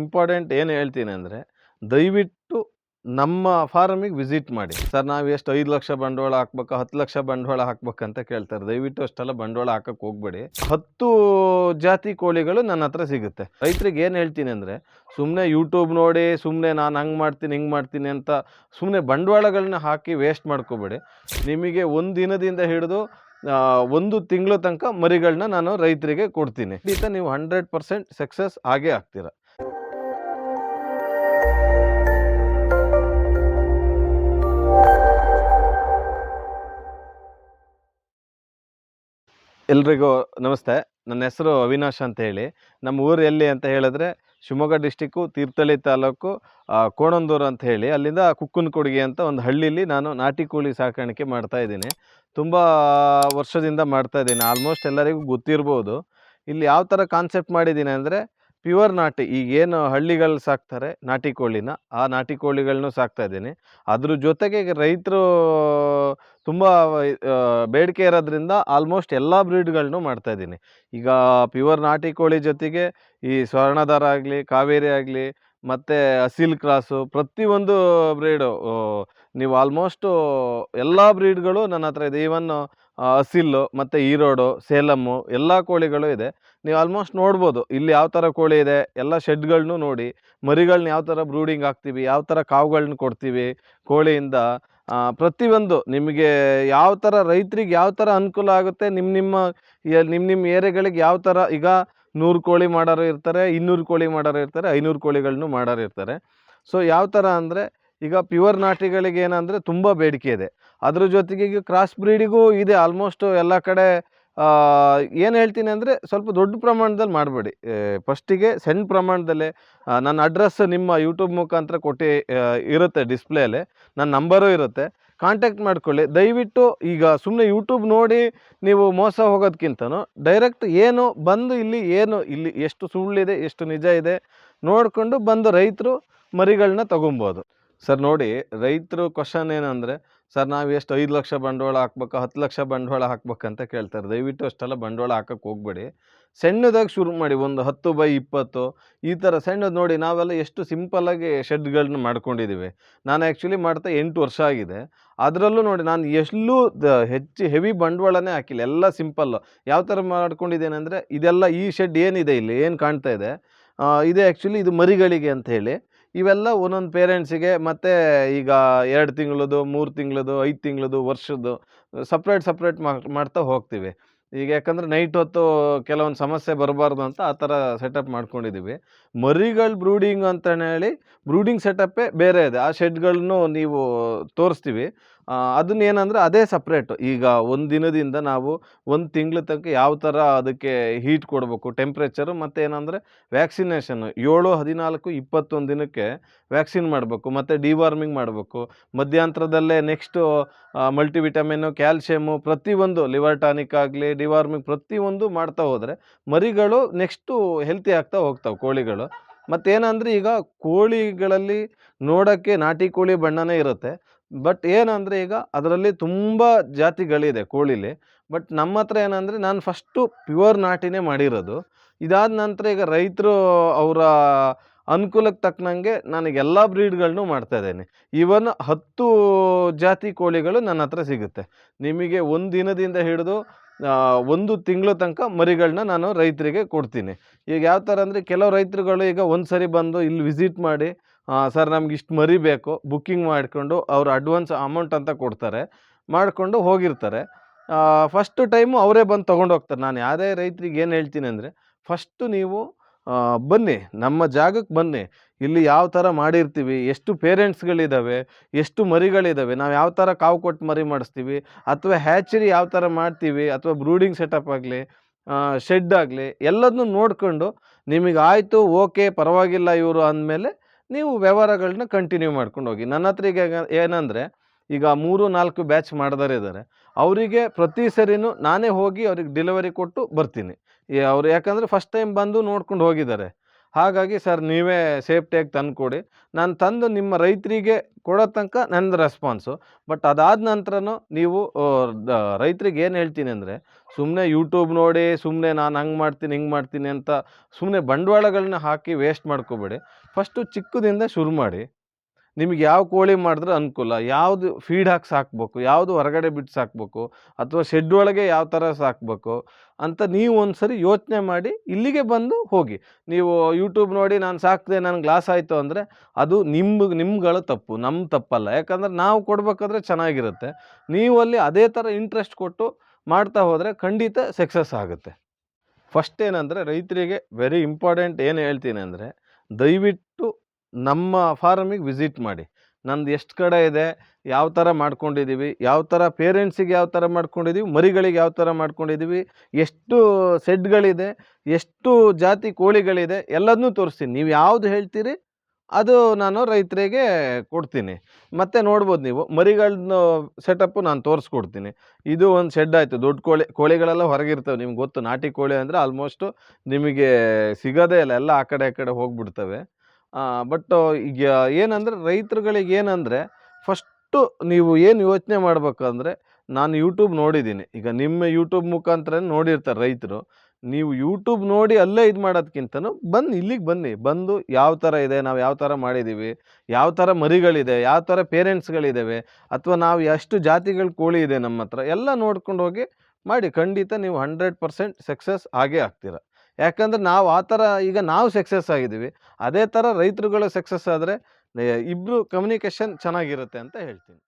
Important ಏನು ಹೇಳ್ತೀನಿ ಅಂದರೆ, ದಯವಿಟ್ಟು ನಮ್ಮ ಫಾರಮಿಗೆ ವಿಸಿಟ್ ಮಾಡಿ. ಸರ್, ನಾವು ಎಷ್ಟು ಐದು ಲಕ್ಷ ಬಂಡವಾಳ ಹಾಕ್ಬೇಕು, ಹತ್ತು ಲಕ್ಷ ಬಂಡವಾಳ ಹಾಕ್ಬೇಕಂತ ಕೇಳ್ತಾರೆ. ದಯವಿಟ್ಟು ಅಷ್ಟೆಲ್ಲ ಬಂಡವಾಳ ಹಾಕಕ್ಕೆ ಹೋಗ್ಬೇಡಿ. ಹತ್ತು ಜಾತಿ ಕೋಳಿಗಳು ನನ್ನ ಹತ್ರ ಸಿಗುತ್ತೆ. ರೈತರಿಗೆ ಏನು ಹೇಳ್ತೀನಿ ಅಂದರೆ ಸುಮ್ಮನೆ ಯೂಟ್ಯೂಬ್ ನೋಡಿ ಸುಮ್ಮನೆ ನಾನು ಹಂಗೆ ಮಾಡ್ತೀನಿ, ಹಿಂಗೆ ಮಾಡ್ತೀನಿ ಅಂತ ಸುಮ್ಮನೆ ಬಂಡವಾಳಗಳನ್ನ ಹಾಕಿ ವೇಸ್ಟ್ ಮಾಡ್ಕೋಬೇಡಿ. ನಿಮಗೆ ಒಂದು ದಿನದಿಂದ ಹಿಡಿದು ಒಂದು ತಿಂಗಳ ತನಕ ಮರಿಗಳನ್ನ ನಾನು ರೈತರಿಗೆ ಕೊಡ್ತೀನಿ. ಖಂಡಿತ ನೀವು ಹಂಡ್ರೆಡ್ ಪರ್ಸೆಂಟ್ ಸಕ್ಸಸ್ ಆಗೇ ಆಗ್ತೀರ. ಎಲ್ರಿಗೂ ನಮಸ್ತೆ. ನನ್ನ ಹೆಸರು ಅವಿನಾಶ್ ಅಂತ ಹೇಳಿ. ನಮ್ಮ ಊರು ಎಲ್ಲಿ ಅಂತ ಹೇಳಿದ್ರೆ ಶಿವಮೊಗ್ಗ ಡಿಸ್ಟಿಕ್ಕು ತೀರ್ಥಹಳ್ಳಿ ತಾಲೂಕು ಕೋಣಂದೂರು ಅಂತ ಹೇಳಿ. ಅಲ್ಲಿಂದ ಕುಕ್ಕನಕೊಡಿಗೆ ಅಂತ ಒಂದು ಹಳ್ಳಿಲಿ ನಾನು ನಾಟಿ ಕೋಳಿ ಸಾಕಾಣಿಕೆ ಮಾಡ್ತಾ ಇದ್ದೀನಿ. ತುಂಬ ವರ್ಷದಿಂದ ಮಾಡ್ತಾ ಇದ್ದೀನಿ. ಆಲ್ಮೋಸ್ಟ್ ಎಲ್ಲರಿಗೂ ಗೊತ್ತಿರ್ಬೋದು. ಇಲ್ಲಿ ಯಾವ ಥರ ಕಾನ್ಸೆಪ್ಟ್ ಮಾಡಿದ್ದೀನಿ ಅಂದರೆ ಪ್ಯೂರ್ ನಾಟಿ. ಈಗೇನು ಹಳ್ಳಿಗಳು ಸಾಕ್ತಾರೆ ನಾಟಿ ಕೋಳಿನ, ಆ ನಾಟಿ ಕೋಳಿಗಳನ್ನೂ ಸಾಕ್ತಾ ಇದ್ದೀನಿ. ಅದ್ರ ಜೊತೆಗೆ ರೈತರು ತುಂಬ ಬೇಡಿಕೆ ಇರೋದ್ರಿಂದ ಆಲ್ಮೋಸ್ಟ್ ಎಲ್ಲ ಬ್ರೀಡ್ಗಳನ್ನೂ ಮಾಡ್ತಾ ಇದ್ದೀನಿ. ಈಗ ಪ್ಯೂರ್ ನಾಟಿ ಕೋಳಿ ಜೊತೆಗೆ ಈ ಸ್ವರ್ಣಧಾರ ಆಗಲಿ, ಕಾವೇರಿ ಆಗಲಿ, ಮತ್ತು ಅಸೀಲ್ ಕ್ರಾಸು ಪ್ರತಿಯೊಂದು ಬ್ರೀಡು ನೀವು ಆಲ್ಮೋಸ್ಟು ಎಲ್ಲ ಬ್ರೀಡ್ಗಳು ನನ್ನ ಹತ್ರ ಇದೆ. ಈವನ್ ಅಸಿಲ್ಲು ಮತ್ತು ಈರೋಡು, ಸೇಲಮ್ಮು ಎಲ್ಲ ಕೋಳಿಗಳು ಇದೆ. ನೀವು ಆಲ್ಮೋಸ್ಟ್ ನೋಡ್ಬೋದು ಇಲ್ಲಿ ಯಾವ ಥರ ಕೋಳಿ ಇದೆ. ಎಲ್ಲ ಶೆಡ್ಗಳನ್ನೂ ನೋಡಿ, ಮರಿಗಳನ್ನ ಯಾವ ಥರ ಬ್ರೂಡಿಂಗ್ ಹಾಕ್ತೀವಿ, ಯಾವ ಥರ ಕಾವುಗಳನ್ನ ಕೊಡ್ತೀವಿ ಕೋಳಿಯಿಂದ. ಪ್ರತಿಯೊಂದು ನಿಮಗೆ ಯಾವ ಥರ ರೈತರಿಗೆ ಯಾವ ಥರ ಅನುಕೂಲ ಆಗುತ್ತೆ ನಿಮ್ಮ ನಿಮ್ಮ ನಿಮ್ಮ ನಿಮ್ಮ ಏರಿಯಾಗಳಿಗೆ ಯಾವ ಥರ ಈಗ ನೂರು ಕೋಳಿ ಮಾಡೋರು ಇರ್ತಾರೆ, ಇನ್ನೂರು ಕೋಳಿ ಮಾಡೋರು ಇರ್ತಾರೆ, ಐನೂರು ಕೋಳಿಗಳನ್ನು ಮಾಡೋರು ಇರ್ತಾರೆ. ಸೊ ಯಾವ ಥರ ಅಂದರೆ ಈಗ ಪ್ಯೂರ್ ನಾಟಿಗಳಿಗೆ ಏನಂದರೆ ತುಂಬ ಬೇಡಿಕೆ ಇದೆ. ಅದ್ರ ಜೊತೆಗೆ ಕ್ರಾಸ್ ಬ್ರೀಡಿಗೂ ಇದೆ ಆಲ್ಮೋಸ್ಟ್ ಎಲ್ಲ ಕಡೆ ಏನು ಹೇಳ್ತೀನಿ ಅಂದರೆ ಸ್ವಲ್ಪ ದೊಡ್ಡ ಪ್ರಮಾಣದಲ್ಲಿ ಮಾಡಬೇಡಿ. ಫಸ್ಟಿಗೆ ಸಣ್ಣ ಪ್ರಮಾಣದಲ್ಲೇ ನನ್ನ ಅಡ್ರೆಸ್ ನಿಮ್ಮ ಯೂಟ್ಯೂಬ್ ಮುಖಾಂತರ ಕೊಟ್ಟು ಇರುತ್ತೆ ಡಿಸ್ಪ್ಲೇಲಿ ನನ್ನ ನಂಬರು ಇರುತ್ತೆ. ಕಾಂಟ್ಯಾಕ್ಟ್ ಮಾಡ್ಕೊಳ್ಳಿ. ದಯವಿಟ್ಟು ಈಗ ಸುಮ್ಮನೆ ಯೂಟ್ಯೂಬ್ ನೋಡಿ ನೀವು ಮೋಸ ಹೋಗೋದಕ್ಕಿಂತನೂ ಡೈರೆಕ್ಟ್ ಏನು ಬಂದು ಇಲ್ಲಿ ಏನು, ಇಲ್ಲಿ ಎಷ್ಟು ಸುಳ್ಳಿದೆ, ಎಷ್ಟು ನಿಜ ಇದೆ ನೋಡಿಕೊಂಡು ಬಂದು ರೈತರು ಮರಿಗಳನ್ನ ತಗೊಬೋದು. ಸರ್ ನೋಡಿ ರೈತರು ಕ್ವಶನ್ ಏನಂದರೆ, ಸರ್ ನಾವು ಎಷ್ಟು ಐದು ಲಕ್ಷ ಬಂಡವಾಳ ಹಾಕ್ಬೇಕು, ಹತ್ತು ಲಕ್ಷ ಬಂಡವಾಳ ಹಾಕ್ಬೇಕಂತ ಕೇಳ್ತಾರೆ. ದಯವಿಟ್ಟು ಅಷ್ಟೆಲ್ಲ ಬಂಡವಾಳ ಹಾಕಕ್ಕೆ ಹೋಗ್ಬೇಡಿ. ಸಣ್ಣದಾಗಿ ಶುರು ಮಾಡಿ, ಒಂದು ಹತ್ತು ಬೈ ಇಪ್ಪತ್ತು, ಈ ಥರ ಸಣ್ಣದು ನೋಡಿ ನಾವೆಲ್ಲ ಎಷ್ಟು ಸಿಂಪಲ್ಲಾಗಿ ಶೆಡ್ಗಳನ್ನ ಮಾಡ್ಕೊಂಡಿದ್ದೀವಿ ನಾನು ಆ್ಯಕ್ಚುಲಿ ಮಾಡ್ತಾ ಎಂಟು ವರ್ಷ ಆಗಿದೆ. ಅದರಲ್ಲೂ ನೋಡಿ ನಾನು ಎಲ್ಲೂ ಹೆಚ್ಚು ಹೆವಿ ಬಂಡವಾಳನೇ ಹಾಕಿಲ್ಲ. ಎಲ್ಲ ಸಿಂಪಲ್ಲು ಯಾವ ಥರ ಮಾಡ್ಕೊಂಡಿದ್ದೇನೆ ಅಂದರೆ, ಇದೆಲ್ಲ ಈ ಶೆಡ್ ಏನಿದೆ ಇಲ್ಲಿ, ಏನು ಕಾಣ್ತಾ ಇದೆ? ಇದೆ ಆ್ಯಕ್ಚುಲಿ ಇದು ಮರಿಗಳಿಗೆ ಅಂತ ಹೇಳಿ. ಇವೆಲ್ಲ ಒಂದೊಂದು ಪೇರೆಂಟ್ಸಿಗೆ ಮತ್ತು ಈಗ ಎರಡು ತಿಂಗಳದು, ಮೂರು ತಿಂಗಳದು, ಐದು ತಿಂಗಳದು, ವರ್ಷದ್ದು ಸಪ್ರೇಟ್ ಸಪ್ರೇಟ್ ಮಾಡ್ತಾ ಹೋಗ್ತೀವಿ. ಈಗ ಯಾಕಂದರೆ ನೈಟ್ ಹೊತ್ತು ಕೆಲವೊಂದು ಸಮಸ್ಯೆ ಬರಬಾರ್ದು ಅಂತ ಆ ಥರ ಸೆಟಪ್ ಮಾಡ್ಕೊಂಡಿದ್ದೀವಿ. ಮರಿಗಳು ಬ್ರೂಡಿಂಗ್ ಅಂತಲೇ ಹೇಳಿ ಬ್ರೂಡಿಂಗ್ ಸೆಟಪ್ಪೇ ಬೇರೆ ಇದೆ. ಆ ಶೆಡ್ಗಳನ್ನು ನೀವು ತೋರಿಸ್ತೀವಿ. ಅದನ್ನ ಏನಂದರೆ ಅದೇ ಸಪ್ರೇಟ್ ಈಗ ಒಂದು ದಿನದಿಂದ ನಾವು ಒಂದು ತಿಂಗಳ ತನಕ ಯಾವ ಥರ ಅದಕ್ಕೆ ಹೀಟ್ ಕೊಡಬೇಕು ಟೆಂಪ್ರೇಚರು ಮತ್ತು ಏನಂದರೆ ವ್ಯಾಕ್ಸಿನೇಷನ್ ಏಳು, ಹದಿನಾಲ್ಕು, ಇಪ್ಪತ್ತೊಂದು ದಿನಕ್ಕೆ ವ್ಯಾಕ್ಸಿನ್ ಮಾಡಬೇಕು, ಮತ್ತು ಡಿವಾರ್ಮಿಂಗ್ ಮಾಡಬೇಕು. ಮಧ್ಯಂತರದಲ್ಲೇ ನೆಕ್ಸ್ಟು ಮಲ್ಟಿವಿಟಮಿನ್ನು ಕ್ಯಾಲ್ಶಿಯಮು ಪ್ರತಿಯೊಂದು ಲಿವರ್ ಟಾನಿಕ್ ಆಗಲಿ ಡಿವಾರ್ಮಿಂಗ್ ಪ್ರತಿಯೊಂದು ಮಾಡ್ತಾ ಹೋದರೆ ಮರಿಗಳು ನೆಕ್ಸ್ಟು ಹೆಲ್ತಿ ಆಗ್ತಾ ಹೋಗ್ತಾವೆ ಕೋಳಿಗಳು. ಮತ್ತೇನಂದರೆ ಈಗ ಕೋಳಿಗಳಲ್ಲಿ ನೋಡೋಕ್ಕೆ ನಾಟಿ ಕೋಳಿ ಬಣ್ಣನೇ ಇರುತ್ತೆ. ಬಟ್ ಏನಂದರೆ ಈಗ ಅದರಲ್ಲಿ ತುಂಬ ಜಾತಿಗಳಿದೆ ಕೋಳಿಲಿ. ಬಟ್ ನಮ್ಮ ಹತ್ರ ಏನಂದರೆ ನಾನು ಫಸ್ಟು ಪ್ಯೂರ್ ನಾಟಿನೇ ಮಾಡಿರೋದು. ಇದಾದ ನಂತರ ಈಗ ರೈತರು ಅವರ ಅನುಕೂಲಕ್ಕೆ ತಕ್ಕನಂಗೆ ನನಗೆ ಎಲ್ಲ ಬ್ರೀಡ್ಗಳನ್ನೂ ಮಾಡ್ತಾ ಇದ್ದೇನೆ. ಈವನ್ ಹತ್ತು ಜಾತಿ ಕೋಳಿಗಳು ನನ್ನ ಹತ್ರ ಸಿಗುತ್ತೆ. ನಿಮಗೆ ಒಂದು ದಿನದಿಂದ ಹಿಡಿದು ಒಂದು ತಿಂಗಳ ತನಕ ಮರಿಗಳನ್ನ ನಾನು ರೈತರಿಗೆ ಕೊಡ್ತೀನಿ. ಈಗ ಯಾವ ಥರ ಅಂದರೆ ಕೆಲವು ರೈತರುಗಳು ಈಗ ಒಂದು ಸರಿ ಬಂದು ಇಲ್ಲಿ ವಿಸಿಟ್ ಮಾಡಿ ಸರ್, ನಮ್ಗೆ ಇಷ್ಟು ಮರಿ ಬೇಕು, ಬುಕ್ಕಿಂಗ್ ಮಾಡಿಕೊಂಡು ಅವ್ರು ಅಡ್ವಾನ್ಸ್ ಅಮೌಂಟ್ ಅಂತ ಕೊಡ್ತಾರೆ, ಮಾಡಿಕೊಂಡು ಹೋಗಿರ್ತಾರೆ. ಫಸ್ಟ್ ಟೈಮು ಅವರೇ ಬಂದು ತೊಗೊಂಡು ಹೋಗ್ತಾರೆ. ನಾನು ಯಾವುದೇ ರೈತರಿಗೆ ಏನು ಹೇಳ್ತೀನಿ ಅಂದರೆ, ಫಸ್ಟು ನೀವು ಬನ್ನಿ, ನಮ್ಮ ಜಾಗಕ್ಕೆ ಬನ್ನಿ. ಇಲ್ಲಿ ಯಾವ ಥರ ಮಾಡಿರ್ತೀವಿ, ಎಷ್ಟು ಪೇರೆಂಟ್ಸ್ಗಳಿದ್ದಾವೆ ಎಷ್ಟು ಮರಿಗಳಿದ್ದಾವೆ ನಾವು ಯಾವ ಥರ ಕಾವು ಕೊಟ್ಟು ಮರಿ ಮಾಡಿಸ್ತೀವಿ, ಅಥವಾ ಹ್ಯಾಚರಿ ಯಾವ ಥರ ಮಾಡ್ತೀವಿ, ಅಥವಾ ಬ್ರೂಡಿಂಗ್ ಸೆಟಪ್ ಆಗಲಿ ಶೆಡ್ ಆಗಲಿ ಎಲ್ಲದನ್ನೂ ನೋಡಿಕೊಂಡು ನಿಮಗೆ ಆಯಿತು, ಓಕೆ, ಪರವಾಗಿಲ್ಲ ಇವರು ಅಂದಮೇಲೆ ನೀವು ವ್ಯವಹಾರಗಳನ್ನ ಕಂಟಿನ್ಯೂ ಮಾಡ್ಕೊಂಡು ಹೋಗಿ ನನ್ನ ಹತ್ರ ಈಗ ಏನಂದರೆ, ಈಗ ಮೂರು, ನಾಲ್ಕು ಬ್ಯಾಚ್ ಮಾಡ್ದಾರೆ ಇದ್ದಾರೆ ಅವರಿಗೆ ಪ್ರತಿ ಸರಿನೂ ನಾನೇ ಹೋಗಿ ಅವ್ರಿಗೆ ಡೆಲಿವರಿ ಕೊಟ್ಟು ಬರ್ತೀನಿ. ಅವರು ಯಾಕಂದರೆ ಫಸ್ಟ್ ಟೈಮ್ ಬಂದು ನೋಡ್ಕೊಂಡು ಹೋಗಿದ್ದಾರೆ. ಹಾಗಾಗಿ ಸರ್ ನೀವೇ ಸೇಫ್ಟಿಯಾಗಿ ತಂದು ಕೊಡಿ ನಾನು ತಂದು ನಿಮ್ಮ ರೈತರಿಗೆ ಕೊಡೋ ತನಕ ನನ್ನದು ರೆಸ್ಪಾನ್ಸು ಬಟ್ ಅದಾದ ನಂತರನೂ ನೀವು ರೈತರಿಗೆ ಏನು ಹೇಳ್ತೀನಿ ಅಂದರೆ ಸುಮ್ಮನೆ ಯೂಟ್ಯೂಬ್ ನೋಡಿ ಸುಮ್ಮನೆ ನಾನು ಹಂಗೆ ಮಾಡ್ತೀನಿ, ಹಿಂಗೆ ಮಾಡ್ತೀನಿ ಅಂತ ಸುಮ್ಮನೆ ಬಂಡವಾಳಗಳನ್ನ ಹಾಕಿ ವೇಸ್ಟ್ ಮಾಡ್ಕೋಬೇಡಿ. ಫಸ್ಟು ಚಿಕ್ಕದಿಂದ ಶುರು ಮಾಡಿ. ನಿಮಗೆ ಯಾವ ಕೋಳಿ ಮಾಡಿದ್ರೆ ಅನುಕೂಲ? ಯಾವುದು ಫೀಡ್ ಹಾಕಿ ಸಾಕ್ಬೇಕು? ಯಾವುದು ಹೊರಗಡೆ ಬಿಟ್ಟು ಸಾಕ್ಬೇಕು? ಅಥವಾ ಶೆಡ್ ಒಳಗೆ ಯಾವ ಥರ ಸಾಕಬೇಕು? ಅಂತ ನೀವು ಒಂದ್ಸರಿ ಯೋಚನೆ ಮಾಡಿ ಇಲ್ಲಿಗೆ ಬಂದು ಹೋಗಿ. ನೀವು ಯೂಟ್ಯೂಬ್ ನೋಡಿ ನಾನು ಸಾಕಿದೆ ನನಗೆ ಲಾಸ್ ಆಯಿತು ಅಂದರೆ ಅದು ನಿಮ್ಗೆ, ನಿಮ್ಗಳು ತಪ್ಪು. ನಮ್ಮ ತಪ್ಪಲ್ಲ. ಯಾಕಂದರೆ ನಾವು ಕೊಡಬೇಕಾದ್ರೆ ಚೆನ್ನಾಗಿರುತ್ತೆ. ನೀವು ಅಲ್ಲಿ ಅದೇ ಥರ ಇಂಟ್ರೆಸ್ಟ್ ಕೊಟ್ಟು ಮಾಡ್ತಾ ಹೋದರೆ ಖಂಡಿತ ಸಕ್ಸಸ್ ಆಗುತ್ತೆ. ಫಸ್ಟ್ ಏನಂದರೆ ರೈತರಿಗೆ ವೆರಿ ಇಂಪಾರ್ಟೆಂಟ್ ಏನು ಹೇಳ್ತೀನಿ ಅಂದರೆ ದಯವಿಟ್ಟು ನಮ್ಮ ಫಾರಮಿಗೆ ವಿಸಿಟ್ ಮಾಡಿ. ನಂದು ಎಷ್ಟು ಕಡೆ ಇದೆ, ಯಾವ ಥರ ಮಾಡ್ಕೊಂಡಿದ್ದೀವಿ, ಯಾವ ಥರ ಪೇರೆಂಟ್ಸಿಗೆ ಯಾವ ಥರ ಮಾಡ್ಕೊಂಡಿದ್ದೀವಿ, ಮರಿಗಳಿಗೆ ಯಾವ ಥರ ಮಾಡ್ಕೊಂಡಿದ್ದೀವಿ, ಎಷ್ಟು ಸೆಡ್ಗಳಿದೆ, ಎಷ್ಟು ಜಾತಿ ಕೋಳಿಗಳಿದೆ, ಎಲ್ಲದನ್ನೂ ತೋರಿಸ್ತೀನಿ. ನೀವು ಯಾವುದು ಹೇಳ್ತೀರಿ, ಅದು ನಾನು ರೈತರಿಗೆ ಕೊಡ್ತೀನಿ. ಮತ್ತು ನೋಡ್ಬೋದು ನೀವು, ಮರಿಗಳನ್ನ ಸೆಟಪ್ಪು ನಾನು ತೋರಿಸ್ಕೊಡ್ತೀನಿ. ಇದು ಒಂದು ಶೆಡ್ ಆಯಿತು, ದೊಡ್ಡ ಕೋಳಿ, ಕೋಳಿಗಳೆಲ್ಲ ಹೊರಗಿರ್ತವೆ, ನಿಮ್ಗೆ ಗೊತ್ತು, ನಾಟಿ ಕೋಳಿ ಅಂದರೆ ಆಲ್ಮೋಸ್ಟು ನಿಮಗೆ ಸಿಗೋದೇ ಇಲ್ಲ, ಎಲ್ಲ ಆ ಕಡೆ ಈ ಕಡೆ ಹೋಗ್ಬಿಡ್ತವೆ. ಬಟ್, ಈಗ ಏನಂದರೆ ರೈತರುಗಳಿಗೆ ಏನಂದರೆ ಫಸ್ಟು ನೀವು ಏನು ಯೋಚನೆ ಮಾಡಬೇಕಂದ್ರೆ ನಾನು ಯೂಟ್ಯೂಬ್ ನೋಡಿದ್ದೀನಿ. ಈಗ ನಿಮ್ಮ ಯೂಟ್ಯೂಬ್ ಮುಖಾಂತರ ನೋಡಿರ್ತಾರೆ ರೈತರು. ನೀವು ಯೂಟ್ಯೂಬ್ ನೋಡಿ ಅಲ್ಲೇ ಇದು ಮಾಡೋದ್ಕಿಂತನೂ ಬಂದು ಇಲ್ಲಿಗೆ ಬನ್ನಿ. ಬಂದು ಯಾವ ಥರ ಇದೆ, ನಾವು ಯಾವ ಥರ ಮಾಡಿದ್ದೀವಿ ಯಾವ ಥರ ಮರಿಗಳಿದೆ, ಯಾವ ಥರ ಪೇರೆಂಟ್ಸ್ಗಳಿದ್ದಾವೆ ಅಥವಾ ನಾವು ಎಷ್ಟು ಜಾತಿಗಳ ಕೋಳಿ ಇದೆ ನಮ್ಮ ಹತ್ರ ಎಲ್ಲ ನೋಡ್ಕೊಂಡು ಹೋಗಿ ಮಾಡಿ ಖಂಡಿತ ನೀವು ಹಂಡ್ರೆಡ್ ಪರ್ಸೆಂಟ್ ಸಕ್ಸಸ್ ಆಗೇ ಆಗ್ತೀರ. ಯಾಕಂದ್ರೆ ನಾವು ಆ ಥರ ಈಗ ನಾವು ಸಕ್ಸಸ್ ಆಗಿದ್ದೀವಿ. ಅದೇ ಥರ ರೈತರುಗಳು ಸಕ್ಸಸ್ ಆದರೆ ಇಬ್ಬರು ಕಮ್ಯುನಿಕೇಷನ್ ಚೆನ್ನಾಗಿರುತ್ತೆ ಅಂತ ಹೇಳ್ತೀನಿ.